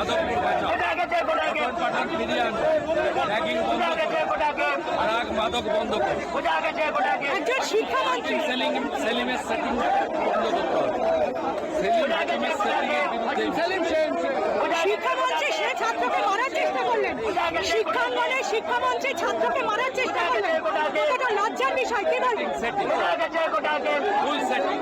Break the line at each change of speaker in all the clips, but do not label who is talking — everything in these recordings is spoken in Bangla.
যাদবপুর বাঁচাও পাঠান ফিরিয়ে আনো র্যাগিং বন্ধ করো আর মাদক বন্ধ করো
শিক্ষামন্ত্রী।
সেলিং সেলিমের সেটিং বন্ধ করতে হবে। সেলিম হাকিমের সেটিং এর বিরুদ্ধে
শিক্ষামন্ত্রী সে ছাত্রকে মারার চেষ্টা করলেন। শিক্ষাঙ্গনে শিক্ষামন্ত্রী ছাত্রকে মারার চেষ্টা করলেন। কতটা লজ্জার বিষয় কি বলবেন?
সেটিং ফুল সেটিং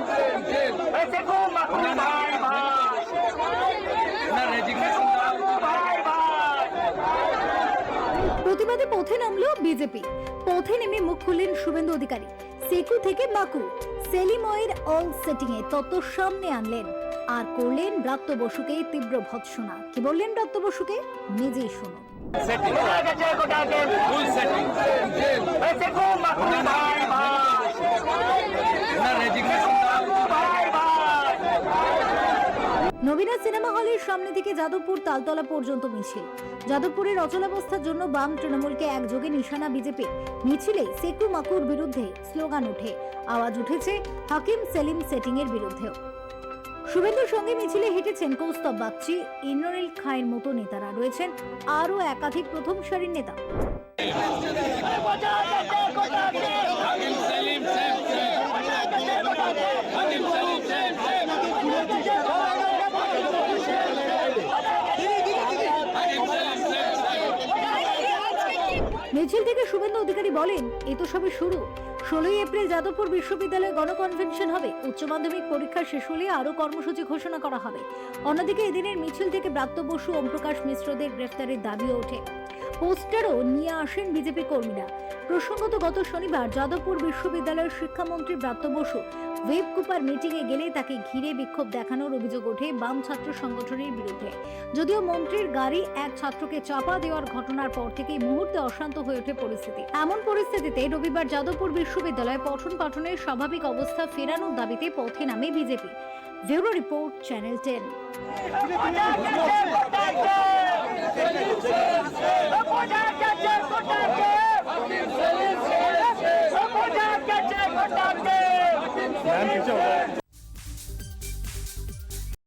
প্রতিবাদে পথে নামলো বিজেপি পথে নেমে মুখ খুললেন শুভেন্দু অধিকারী। সেকু থেকে মাকু। সেলিময়ের অল সেটিং এ তত্ত্ব সামনে আনলেন। আর করলেন ব্রাত্য বসুকে তীব্র ভৎসনা। কি বললেন ব্রাত্য বসুকে? নিজেই শুনুন
সেটিং ফুল সেটিং না রেজিগনেশন দাও
নবীনা সিনেমা হলের সামনে থেকে যাদবপুর তালতলা পর্যন্ত মিছিল যাদবপুরের অচলাবস্থার জন্য বাম তৃণমূলকে একযোগে নিশানা বিজেপি মিছিলে সেকু মাকুর বিরুদ্ধে স্লোগান ওঠে আওয়াজ উঠেছে হাকিম সেলিম সেটিং এর বিরুদ্ধেও শুভেন্দুর সঙ্গে মিছিলে হেঁটেছেন কৌস্তব বাগচি ইন্দ্রনীল খায়ের মতো নেতারা রয়েছেন আরও একাধিক প্রথম সারির নেতা
Hakim Salim shame shame Hakim Salim shame shame Hakim Salim shame shame
মিছিল থেকে শুভেন্দু অধিকারী বলেন, এ তো সবে শুরু। ষোলোই এপ্রিল যাদবপুর বিশ্ববিদ্যালয়ে গণকনভেনশন হবে। উচ্চ মাধ্যমিক পরীক্ষা শেষ হলে আরও কর্মসূচি ঘোষণা করা হবে। অন্যদিকে এদিনের মিছিল থেকে ব্রাত্য বসু ওমপ্রকাশ মিশ্রদের গ্রেফতারের দাবিও ওঠে। পোস্টারও নিয়ে আসেন বিজেপি কর্মীরা। প্রসঙ্গত, গত শনিবার যাদবপুর বিশ্ববিদ্যালয়ের শিক্ষামন্ত্রী ব্রাত্য বসু ওয়েব কুপার মিটিংয়ে গেলে তাকে ঘিরে বিক্ষোভ দেখানোর অভিযোগ ওঠে বাম ছাত্র সংগঠনের বিরুদ্ধে। যদিও মন্ত্রীর গাড়ি এক ছাত্রকে চাপা দেওয়ার ঘটনার পর থেকেই মুহূর্তে অশান্ত হয়ে ওঠে পরিস্থিতি। এমন পরিস্থিতিতে রবিবার যাদবপুর বিশ্ববিদ্যালয়ে পঠন পাঠনের স্বাভাবিক অবস্থা ফেরানোর দাবিতে পথে নামে BJP. Bureau report, channel ten.